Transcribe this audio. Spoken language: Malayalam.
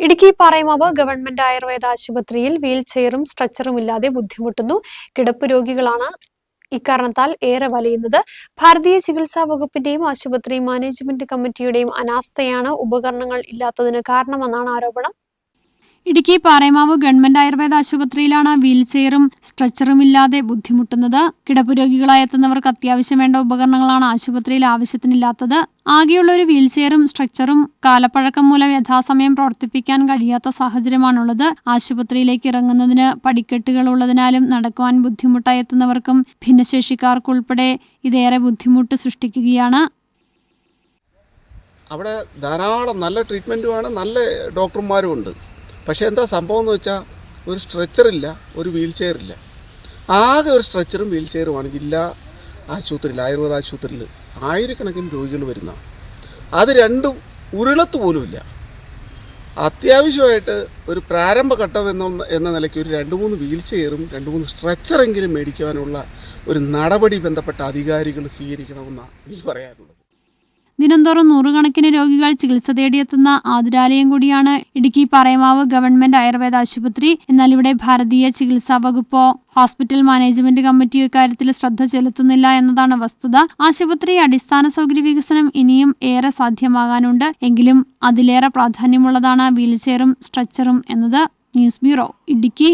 ഇടുക്കി പാറയമാവ് ഗവൺമെന്റ് ആയുർവേദ ആശുപത്രിയിൽ വീൽ ചെയറും സ്ട്രെച്ചറും ഇല്ലാതെ ബുദ്ധിമുട്ടുന്നു. കിടപ്പ് രോഗികളാണ് ഇക്കാരണത്താൽ ഏറെ വലയുന്നത്. ഭാരതീയ ചികിത്സാ വകുപ്പിന്റെയും ആശുപത്രി മാനേജ്മെന്റ് കമ്മിറ്റിയുടെയും അനാസ്ഥയാണ് ഉപകരണങ്ങൾ ഇല്ലാത്തതിന് കാരണമെന്നാണ് ആരോപണം. ഇടുക്കി പാറേമാവ് ഗവൺമെന്റ് ആയുർവേദ ആശുപത്രിയിലാണ് വീൽ ചെയറും സ്ട്രെച്ചറും ഇല്ലാതെ ബുദ്ധിമുട്ടുന്നത്. കിടപ്പ് രോഗികളായി എത്തുന്നവർക്ക് അത്യാവശ്യം വേണ്ട ഉപകരണങ്ങളാണ് ആശുപത്രിയിൽ ആവശ്യത്തിനില്ലാത്തത്. ആകെയുള്ള ഒരു വീൽ ചെയറും സ്ട്രെച്ചറും കാലപ്പഴക്കം മൂലം യഥാസമയം പ്രവർത്തിപ്പിക്കാൻ കഴിയാത്ത സാഹചര്യമാണുള്ളത്. ആശുപത്രിയിലേക്ക് ഇറങ്ങുന്നതിന് പടിക്കെട്ടുകൾ ഉള്ളതിനാലും നടക്കുവാൻ ബുദ്ധിമുട്ടായി എത്തുന്നവർക്കും ഭിന്നശേഷിക്കാർക്കുൾപ്പെടെ ഇതേറെ ബുദ്ധിമുട്ട് സൃഷ്ടിക്കുകയാണ്. അവിടെ ധാരാളം നല്ല ട്രീറ്റ്മെന്റുമാണ് നല്ല ഡോക്ടർമാരും ഉണ്ട്. പക്ഷേ എന്താ സംഭവം എന്ന് വെച്ചാൽ ഒരു സ്ട്രെച്ചറില്ല ഒരു വീൽ ചെയറില്ല ആകെ ഒരു സ്ട്രെച്ചറും വീൽ ചെയറുമാണ് ജില്ലാ ആശുപത്രിയിൽ ആയുർവേദ ആശുപത്രിയിൽ ആയിരക്കണക്കിന് രോഗികൾ വരുന്ന. അത് രണ്ടും ഉരുളത്ത് പോലുമില്ല അത്യാവശ്യമായിട്ട് ഒരു പ്രാരംഭഘട്ടം എന്ന എന്ന നിലയ്ക്ക് ഒരു രണ്ട് മൂന്ന് വീൽ ചെയറും രണ്ട് മൂന്ന് സ്ട്രെച്ചറെങ്കിലും മേടിക്കുവാനുള്ള ഒരു നടപടി ബന്ധപ്പെട്ട അധികാരികൾ സ്വീകരിക്കണമെന്നാണ് എനിക്ക് പറയാനുള്ളത്. ദിനംതോറും നൂറുകണക്കിന് രോഗികൾ ചികിത്സ തേടിയെത്തുന്ന ആതുരാലയം കൂടിയാണ് ഇടുക്കി പറയമാവ് ഗവൺമെന്റ് ആയുർവേദ ആശുപത്രി. എന്നാൽ ഇവിടെ ഭാരതീയ ചികിത്സാ വകുപ്പോ ഹോസ്പിറ്റൽ മാനേജ്മെന്റ് കമ്മിറ്റിയോ ഇക്കാര്യത്തിൽ ശ്രദ്ധ ചെലുത്തുന്നില്ല എന്നതാണ് വസ്തുത. ആശുപത്രി അടിസ്ഥാന സൗകര്യ വികസനം ഇനിയും ഏറെ സാധ്യമാകാനുണ്ട്. എങ്കിലും അതിലേറെ പ്രാധാന്യമുള്ളതാണ് വീൽചെയറും സ്ട്രെച്ചറും എന്നത്. News bureau Idukki.